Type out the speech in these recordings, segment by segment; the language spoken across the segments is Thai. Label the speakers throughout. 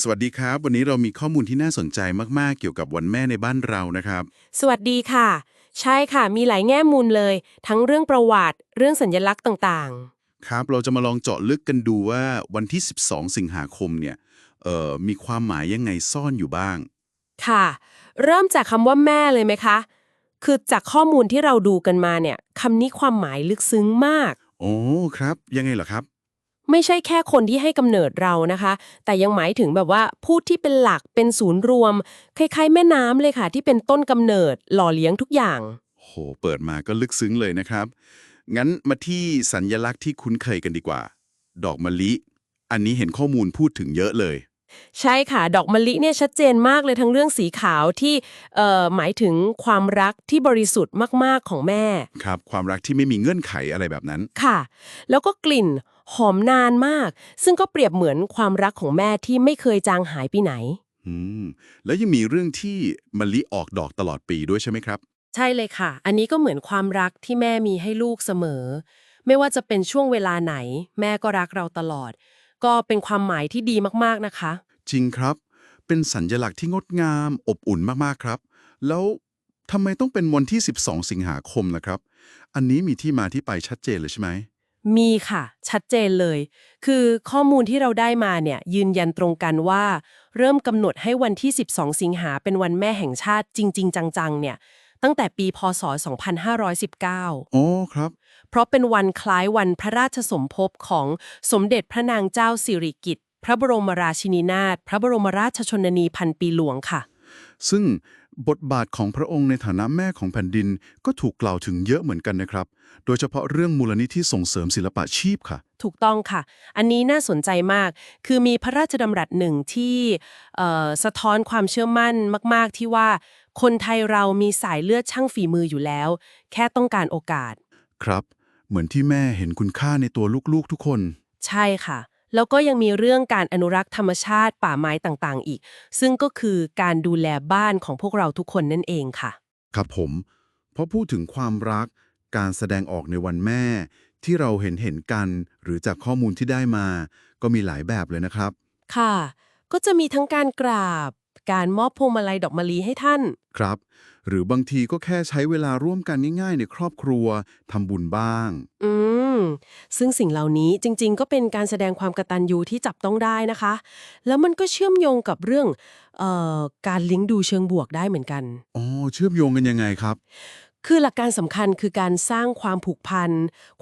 Speaker 1: สวัสดีครับ วันนี้เรามีข้อมูลที่น่าสนใจมากๆ เกี่ยวกับวันแม่ในบ้านเรานะครับ
Speaker 2: สวัสดีค่ะ ใช่ค่ะ มีหลายแง่มุมเลย ทั้งเรื่องประวัติ เรื่องสัญลักษณ์ต่าง
Speaker 1: ครับ เราจะมาลองเจาะลึกกันดูว่าวันที่ 12 สิงหาคมเนี่ยเอ่อมีความหมายยังไงซ่อนอยู่บ้าง
Speaker 2: ๆ ค่ะ เริ่มจากคำว่าแม่เลยไหมคะ คือจากข้อมูลที่เราดูกันมาเนี่ยคำนี้ความหมายลึกซึ้งมาก
Speaker 1: โอ้ครับ ยังไงเหรอครับ
Speaker 2: ไม่ใช่แค่คนที่ให้กำเนิดเรานะคะ แต่ยังหมายถึงแบบว่าผู้ที่เป็นหลักเป็นศูนย์รวม คล้ายๆ แม่น้ำเลยค่ะ ที่เป็นต้นกำเนิดหล่อเลี้ยงทุกอย่าง
Speaker 1: โห เปิดมาก็ลึกซึ้งเลยนะครับ งั้นมาที่สัญญลักษณ์ที่คุ้นเคยกันดีกว่า ดอกมะลิ อันนี้เห็นข้อมูลพูดถึงเยอะเลย
Speaker 2: ใช่ค่ะ ดอกมะลิเนี่ยชัดเจนมากเลยทั้งเรื่องสีขาวที่เอ่อหมายถึงความรักที่บริสุทธิ์มากๆของแม่
Speaker 1: ครับ ความรักที่ไม่มีเงื่อนไขอะไรแบบนั้น
Speaker 2: ค่ะ แล้วก็กลิ่น หอมนานมาก ซึ่งก็เปรียบเหมือนความรักของแม่ที่ไม่เคยจางหายไปไหน
Speaker 1: อืม แล้วยังมีเรื่องที่มะลิออกดอกตลอดปีด้วยใช่ไหมครับ
Speaker 2: ใช่เลยค่ะ อันนี้ก็เหมือนความรักที่แม่มีให้ลูกเสมอ ไม่ว่าจะเป็นช่วงเวลาไหน แม่ก็รักเราตลอด ก็เป็นความหมายที่ดีมากๆนะคะ
Speaker 1: จริงครับ เป็นสัญญลักษณ์ที่งดงาม อบอุ่นมากๆครับ แล้วทำไมต้องเป็นวันที่ 12 สิงหาคมนะครับ อันนี้มีที่มาที่ไปชัดเจนเลยใช่ไหม
Speaker 2: มีค่ะ ชัดเจนเลย คือข้อมูลที่เราได้มาเนี่ยยืนยันตรงกันว่า เริ่มกำหนดให้วันที่ 12 สิงหาเป็นวันแม่แห่งชาติจริง ๆ จัง ๆ เนี่ย ตั้งแต่ปีพศ 2519
Speaker 1: อ๋อครับ
Speaker 2: เพราะเป็นวันคล้ายวันพระราชสมภพของสมเด็จพระนางเจ้าสิริกิติ์พระบรมราชินีนาถพระบรมราชชนนีพันปีหลวงค่ะ
Speaker 1: ซึ่ง บทบาทของพระองค์ในฐานะแม่ของแผ่นดินก็ถูกกล่าวถึงเยอะเหมือนกันนะครับ โดยเฉพาะเรื่องมูลนิธิส่งเสริมศิลปะชีพค่ะ
Speaker 2: ถูกต้องค่ะ อันนี้น่าสนใจมาก คือมีพระราชดำรัสหนึ่งที่เอ่อสะท้อนความเชื่อมั่นมาก ๆ ที่ว่าคนไทยเรามีสายเลือดช่างฝีมืออยู่แล้ว แค่ต้องการโอกาส
Speaker 1: ครับ เหมือนที่แม่เห็นคุณค่าในตัวลูกๆทุกคน
Speaker 2: ใช่ค่ะ แล้วก็ยังมีเรื่องการอนุรักษ์ธรรมชาติป่าไม้ต่างๆ อีก ซึ่งก็คือการดูแลบ้านของพวกเราทุกคนนั่นเองค่ะ
Speaker 1: ครับผมเพราะพูดถึงความรัก การแสดงออกในวันแม่ ที่เราเห็นเห็นกัน หรือจากข้อมูลที่ได้มา ก็มีหลายแบบเลยนะครับ
Speaker 2: ค่ะ ก็จะมีทั้งการกราบ การมอบพวงมาลัยดอกมะลิให้ท่าน
Speaker 1: ครับ หรือบางทีก็แค่ใช้เวลาร่วมกันง่ายๆในครอบครัวทำบุญบ้าง
Speaker 2: อืม ซึ่งสิ่งเหล่านี้จริงๆ ก็เป็นการแสดงความกตัญญูที่จับต้องได้นะคะ แล้วมันก็เชื่อมโยงกับเรื่องเอ่อการเลี้ยงดูเชิงบวกได้เหมือนกัน
Speaker 1: อ๋อ เชื่อมโยงกันยังไงครับ
Speaker 2: คือหลักการสำคัญคือการสร้างความผูกพัน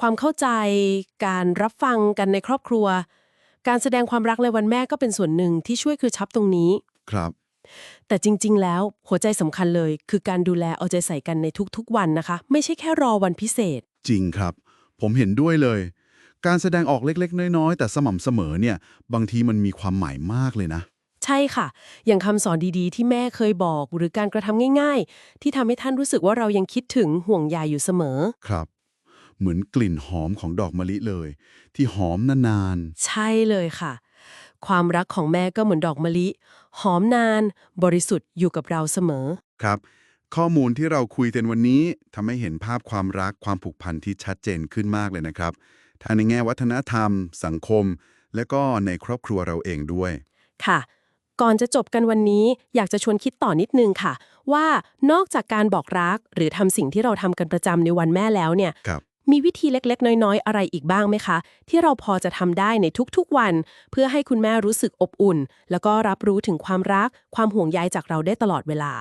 Speaker 2: ความเข้าใจ การรับฟังกันในครอบครัว การแสดงความรักในวันแม่ก็เป็นส่วนหนึ่งที่ช่วยคือชับตรงนี้
Speaker 1: ครับ
Speaker 2: แต่จริง ๆ แล้วหัวใจสำคัญเลย คือการดูแลเอาใจใส่กันในทุกๆ วันนะคะ ไม่ใช่แค่รอวันพิเศษ
Speaker 1: จริงครับ ผมเห็นด้วยเลย การแสดงออกเล็กๆ น้อยๆ แต่สม่ำเสมอเนี่ย บางทีมันมีความหมายมากเลยนะ
Speaker 2: ใช่ค่ะ อย่างคำสอนดีๆ ที่แม่เคยบอก หรือการกระทำง่าย ๆ ที่ทำให้ท่านรู้สึกว่าเรายังคิดถึงห่วงใยอยู่เสมอ
Speaker 1: ครับ เหมือนกลิ่นหอมของดอกมะลิเลย ที่หอมนาน
Speaker 2: ใช่เลยค่ะ ความรักของแม่ก็เหมือนดอกมะลิ หอมนาน บริสุทธิ์อยู่กับเราเสมอ
Speaker 1: ๆครับ ข้อมูลที่เราคุยกันวันนี้ทำให้เห็นภาพความรักความผูกพันที่ชัดเจนขึ้นมากเลยนะครับทั้งในแง่วัฒนธรรม สังคม และก็ในครอบครัวเราเองด้วย
Speaker 2: ค่ะ ก่อนจะจบกันวันนี้ อยากจะชวนคิดต่อนิดนึงค่ะ ว่านอกจากการบอกรักหรือทำสิ่งที่เราทำกันประจำในวันแม่แล้วเนี่ย
Speaker 1: ครับ
Speaker 2: มีวิธีเล็กๆ น้อยๆ อะไรอีกบ้างไหมคะ ที่เราพอจะทำได้ในทุกๆวัน เพื่อให้คุณแม่รู้สึกอบอุ่น แล้วก็รับรู้ถึงความรัก ความห่วงใยจากเราได้ตลอดเวลา